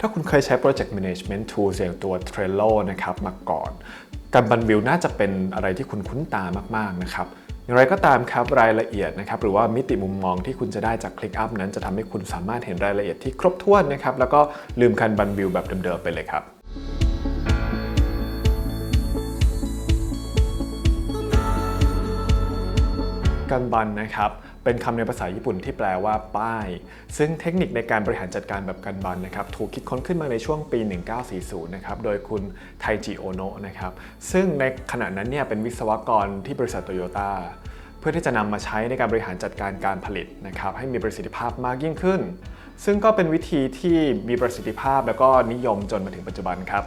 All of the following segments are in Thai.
ถ้าคุณเคยใช้ Project Management Tool อย่างตัว Trello นะครับมาก่อนการบันวิวน่าจะเป็นอะไรที่คุณคุ้นตามากๆนะครับอย่างไรก็ตามครับรายละเอียดนะครับหรือว่ามิติมุมมองที่คุณจะได้จาก ClickUp นั้นจะทำให้คุณสามารถเห็นรายละเอียดที่ครบถ้วนนะครับแล้วก็ลืมการบันวิวแบบเดิมๆไปเลยครับ กันบันนะครับเป็นคำในภาษาญี่ปุ่นที่แปลว่า ป้าย ซึ่งเทคนิคในการบริหารจัดการแบบกันบันนะครับถูกคิดค้นขึ้นมาในช่วงปี 1940 นะครับโดยคุณไทจิโอโนะนะครับซึ่งในขณะนั้นเนี่ยเป็นวิศวกรที่บริษัทโตโยต้าเพื่อที่จะนำมาใช้ในการบริหารจัดการการผลิตนะครับให้มีประสิทธิภาพมากยิ่งขึ้น ซึ่งก็เป็นวิธีที่มีประสิทธิภาพแล้วก็นิยมจนมาถึงปัจจุบันครับ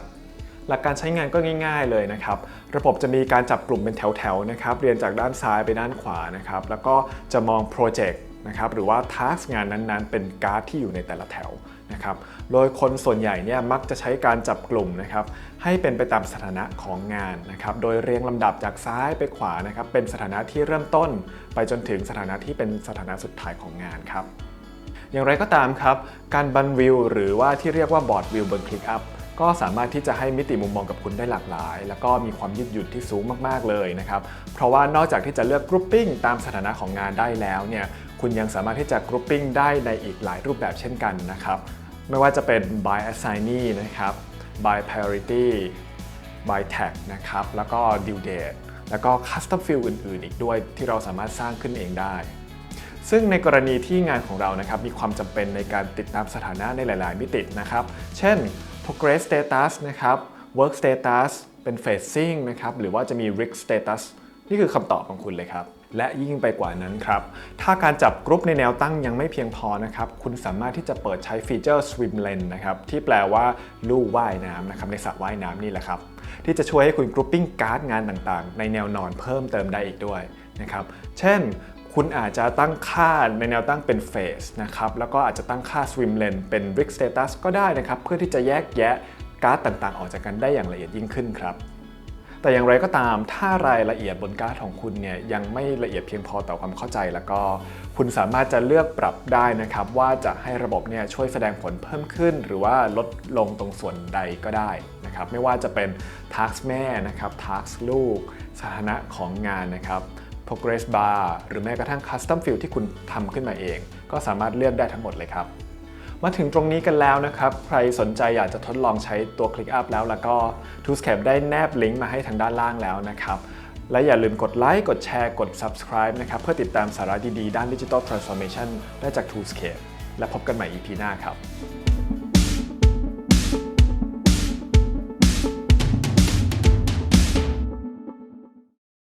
หลักการใช้งานก็ง่าย ๆเลยนะครับ ระบบจะมีการจับกลุ่มเป็นแถวๆนะครับ เรียนจากด้านซ้ายไปด้านขวานะครับ แล้วก็จะมองโปรเจกต์นะครับ หรือว่าทาสงานนั้นๆ เป็นการ์ดที่อยู่ในแต่ละแถวนะครับ โดยคนส่วนใหญ่เนี่ยมักจะใช้การจับกลุ่มนะครับ ให้เป็นไปตามสถานะของงานนะครับ โดยเรียงลำดับจากซ้ายไปขวานะครับ เป็นสถานะที่เริ่มต้น ไปจนถึงสถานะที่เป็นสถานะสุดท้ายของงานครับอย่างไรก็ตามครับ การบันวิวหรือว่าที่เรียกว่าบอร์ดวิวบน ClickUp ก็สามารถที่จะให้มิติมุมมองกับคุณได้หลากหลาย แล้วก็มีความยืดหยุ่นที่สูงมากๆเลยนะครับเพราะว่านอกจากที่จะเลือกกรุ๊ปปิ้งตามสถานะของงานได้แล้วเนี่ยคุณยังสามารถที่จะกรุ๊ปปิ้งได้ในอีกหลายรูปแบบเช่นกันนะครับไม่ว่าจะเป็น by assignee นะครับ by priority by tag นะครับแล้วก็ due date แล้วก็ custom field อื่นๆ อีกด้วยที่เราสามารถสร้างขึ้นเองได้ ซึ่งในกรณีที่งานของเรานะครับมีความจำเป็นในการติดตามสถานะในหลาย ๆ มิตินะครับ เช่น progress status นะครับ work status เป็น phasing นะครับหรือว่าจะมี risk status นี่คือคำตอบของคุณเลยครับ และยิ่งไปกว่านั้นครับ ถ้าการจับกรุ๊ปในแนวตั้งยังไม่เพียงพอนะครับ คุณสามารถที่จะเปิดใช้ฟีเจอร์ swim lane นะครับ ที่แปลว่าลู่ว่ายน้ำนะครับในสระว่ายน้ำนี่แหละครับ ที่จะช่วยให้คุณกรุ๊ปปิ้งการ์ดงานต่างๆ ในแนวนอนเพิ่มเติมได้อีกด้วยนะครับ เช่น คุณอาจจะตั้งค่าในแนวตั้งเป็น phase นะครับ แล้วก็อาจจะตั้งค่า swim lane เป็น risk status ก็ได้นะครับ เพื่อที่จะแยกแยะการ์ดต่างๆ ออกจากกันได้อย่างละเอียดยิ่งขึ้นครับ แต่อย่างไรก็ตาม ถ้ารายละเอียดบนการ์ดของคุณเนี่ยยังไม่ละเอียดเพียงพอต่อความเข้าใจ แล้วก็คุณสามารถจะเลือกปรับได้นะครับ ว่าจะให้ระบบเนี่ยช่วยแสดงผลเพิ่มขึ้น หรือว่าลดลงตรงส่วนใดก็ได้นะครับ ไม่ว่าจะเป็น task แม่นะครับ task ลูก สถานะของงานนะครับ progress bar หรือแม้กระทั่ง custom field ที่คุณทำขึ้นมาเอง ก็สามารถเลือกได้ทั้งหมดเลยครับ มาถึงตรงนี้กันแล้วนะครับ ใครสนใจอยากจะทดลองใช้ตัว ClickUp แล้วแล้วก็ ToolScape ได้แนบลิงก์มาให้ทางด้านล่างแล้วนะครับและอย่าลืมกดไลค์ กดแชร์ กด Subscribe นะครับ เพื่อติดตามสาระดี ๆ ด้าน Digital Transformation ได้จาก ToolScape และพบกันใหม่ EP หน้าครับ